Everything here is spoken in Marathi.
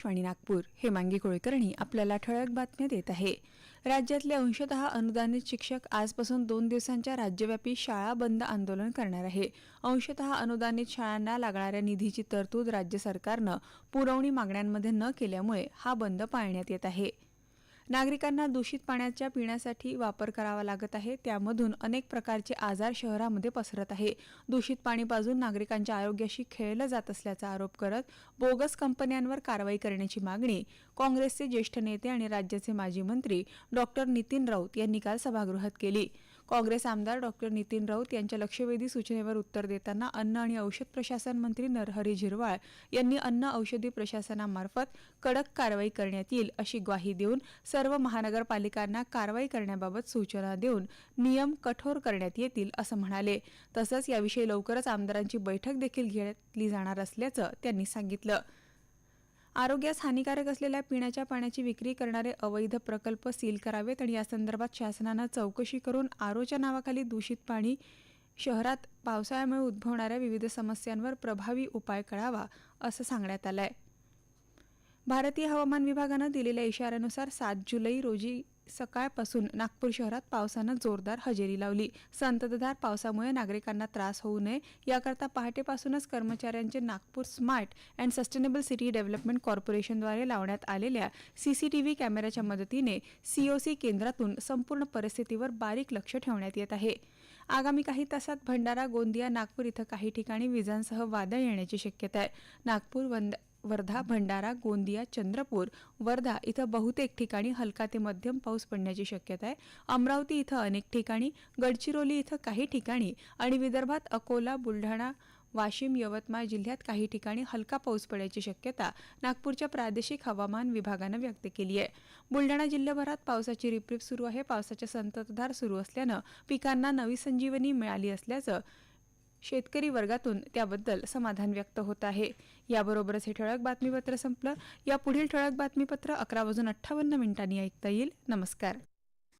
आकाशवाणी नागपूर हेमांगी कुळकर्णी आपल्याला ठळक बातम्या देत आहे. राज्यातले अंशतः अनुदानित शिक्षक आजपासून दोन दिवसांच्या राज्यव्यापी शाळा बंद आंदोलन करणार आहे. अंशतः अनुदानित शाळांना लागणाऱ्या निधीची तरतूद राज्य सरकारनं पुरवणी मागण्यांमध्ये न केल्यामुळे हा बंद पाळण्यात येत आहे. नागरिकांना दूषित पाण्याच्या पिण्यासाठी वापर करावा लागत आहे. त्यामधून अनेक प्रकारचे आजार शहरामध्ये पसरत आहे. दूषित पाणी पाजून नागरिकांच्या आरोग्याशी खेळलं जात असल्याचा आरोप करत बोगस कंपन्यांवर कारवाई करण्याची मागणी काँग्रेसचे ज्येष्ठ नेते आणि राज्याचे माजी मंत्री डॉक्टर नितीन राऊत यांनी काल सभागृहात केली. काँग्रेस आमदार डॉक्टर नितीन राऊत यांच्या लक्षवेधी सूचनेवर उत्तर देताना अन्न आणि औषध प्रशासन मंत्री नरहरी झिरवाळ यांनी अन्न औषधी प्रशासनामार्फत कडक कारवाई करण्यात येईल अशी ग्वाही देऊन सर्व महानगरपालिकांना कारवाई करण्याबाबत सूचना देऊन नियम कठोर करण्यात येतील असं म्हणाले. तसंच याविषयी लवकरच आमदारांची बैठक देखील घेतली जाणार असल्याचं त्यांनी सांगितलं. आरोग्यास हानिकारक असलेल्या पिण्याच्या पाण्याची विक्री करणारे अवैध प्रकल्प सील करावेत आणि यासंदर्भात शासनानं चौकशी करून आरोच्या नावाखाली दूषित पाणी शहरात पावसाळ्यामुळे उद्भवणाऱ्या विविध समस्यांवर प्रभावी उपाय करावा असं सांगण्यात आलं आहे भारतीय हवामान विभागानं दिलेल्या इशाऱ्यानुसार सात जुलै रोजी सकाळपासून नागपूर शहरात पावसानं जोरदार हजेरी लावली. संततधार पावसामुळे नागरिकांना त्रास होऊ नये याकरता पहाटेपासूनच कर्मचाऱ्यांचे Nagpur smart and sustainable city development कॉर्पोरेशनद्वारे लावण्यात आलेल्या सीसीटीव्ही कॅमेऱ्याच्या मदतीने सीओसी केंद्रातून संपूर्ण परिस्थितीवर बारीक लक्ष ठेवण्यात येत आहे. आगामी काही तासात भंडारा गोंदिया नागपूर इथं काही ठिकाणी विजांसह वादळ येण्याची शक्यता आहे. नागपूर वंद वर्धा भंडारा गोंदिया चंद्रपूर वर्धा इथं बहुतेक ठिकाणी हलका ते मध्यम पाऊस पडण्याची शक्यता आहे. अमरावती इथं अनेक ठिकाणी गडचिरोली इथं काही ठिकाणी आणि विदर्भात अकोला बुलढाणा वाशिम यवतमाळ जिल्ह्यात काही ठिकाणी हलका पाऊस पडायची शक्यता नागपूरच्या प्रादेशिक हवामान विभागानं व्यक्त केली आहे. बुलढाणा जिल्ह्याभरात पावसाची रिपरिप सुरू आहे. पावसाच्या संततधार सुरू असल्यानं पिकांना नवी संजीवनी मिळाली असल्याचं शेतकरी वर्गातून त्याबद्दल समाधान व्यक्त होत आहे. याबरोबरच हे ठळक बातमीपत्र संपलं. या पुढील ठळक बातमीपत्र अकरा वाजून अठ्ठावन्न मिनिटांनी ऐकता येईल. नमस्कार.